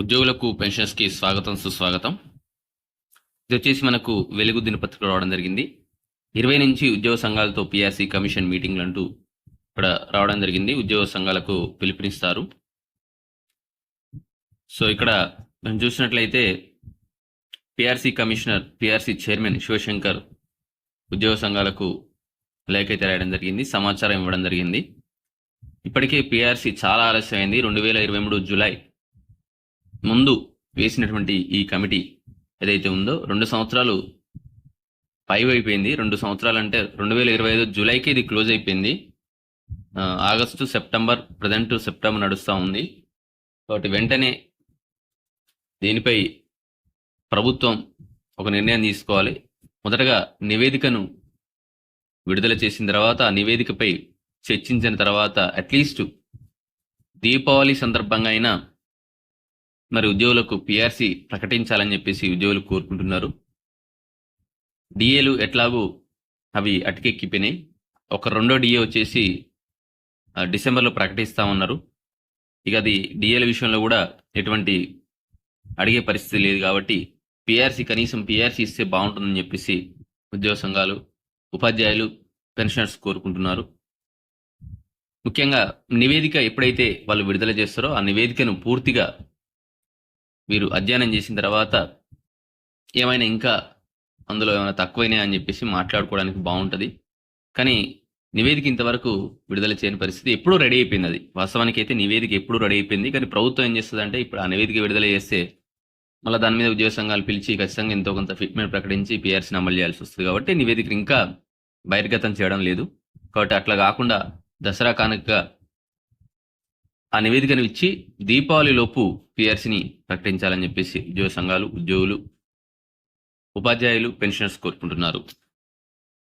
ఉద్యోగులకు పెన్షన్స్కి స్వాగతం సుస్వాగతం. ఇది వచ్చేసి మనకు వెలుగు దినపత్రిక రావడం జరిగింది. ఇరవై నుంచి ఉద్యోగ సంఘాలతో పిఆర్సీ కమిషన్ మీటింగ్లు అంటూ ఇక్కడ రావడం జరిగింది. ఉద్యోగ సంఘాలకు పిలుపునిస్తారు. సో ఇక్కడ మనం చూసినట్లయితే PRC commissioner PRC chairman Sivashankar ఉద్యోగ సంఘాలకు లేఖ అయితే రాయడం జరిగింది సమాచారం ఇవ్వడం జరిగింది. ఇప్పటికే పిఆర్సీ చాలా ఆలస్యమైంది. రెండు వేల ఇరవై మూడు జూలై ముందు వేసినటువంటి ఈ కమిటీ ఏదైతే ఉందో రెండు సంవత్సరాలు ఫైవ్ అయిపోయింది. రెండు సంవత్సరాలు అంటే రెండు వేల ఇరవై ఐదు జూలైకి ఇది క్లోజ్ అయిపోయింది. ఆగస్టు సెప్టెంబర్ ప్రజెంట్ సెప్టెంబర్ నడుస్తూ ఉంది. కాబట్టి వెంటనే దీనిపై ప్రభుత్వం ఒక నిర్ణయం తీసుకోవాలి. మొదటగా నివేదికను విడుదల చేసిన తర్వాత ఆ నివేదికపై చర్చించిన తర్వాత అట్లీస్ట్ దీపావళి సందర్భంగా అయినా మరి ఉద్యోగులకు పిఆర్సి ప్రకటించాలని చెప్పేసి ఉద్యోగులు కోరుకుంటున్నారు. డిఏలు ఎట్లాగూ అవి అటుకెక్కిపోయినాయి. ఒక రెండో డిఏ వచ్చేసి డిసెంబర్లో ప్రకటిస్తామన్నారు. ఇక అది డిఏల విషయంలో కూడా ఎటువంటి అడిగే పరిస్థితి లేదు కాబట్టి పిఆర్సీ కనీసం పిఆర్సీ ఇస్తే బాగుంటుందని చెప్పేసి ఉద్యోగ సంఘాలు ఉపాధ్యాయులు పెన్షనర్స్ కోరుకుంటున్నారు. ముఖ్యంగా నివేదిక ఎప్పుడైతే వాళ్ళు విడుదల చేస్తారో ఆ నివేదికను పూర్తిగా వీరు అధ్యయనం చేసిన తర్వాత ఏమైనా ఇంకా అందులో ఏమైనా తక్కువైనా అని చెప్పేసి మాట్లాడుకోవడానికి బాగుంటుంది. కానీ నివేదిక ఇంతవరకు విడుదల చేయని పరిస్థితి ఎప్పుడూ రెడీ అయిపోయింది అది. వాస్తవానికి అయితే నివేదిక ఎప్పుడూ రెడీ అయిపోయింది. కానీ ప్రభుత్వం ఏం చేస్తుంది అంటే ఇప్పుడు ఆ నివేదిక విడుదల చేస్తే మళ్ళీ దాని మీద ఉద్యోగ సంఘాలు పిలిచి ఖచ్చితంగా ఎంతో కొంత ఫిట్మెంట్ ప్రకటించి పిఆర్సీని అమలు చేయాల్సి వస్తుంది కాబట్టి నివేదిక ఇంకా బహిర్గతం చేయడం లేదు. కాబట్టి అట్లా కాకుండా దసరా కానుకగా ఆ నివేదికను ఇచ్చి దీపావళి లోపు పిఆర్సీని ప్రకటించాలని చెప్పేసి ఉద్యోగ సంఘాలు ఉద్యోగులు ఉపాధ్యాయులు పెన్షనర్స్ కోరుకుంటున్నారు.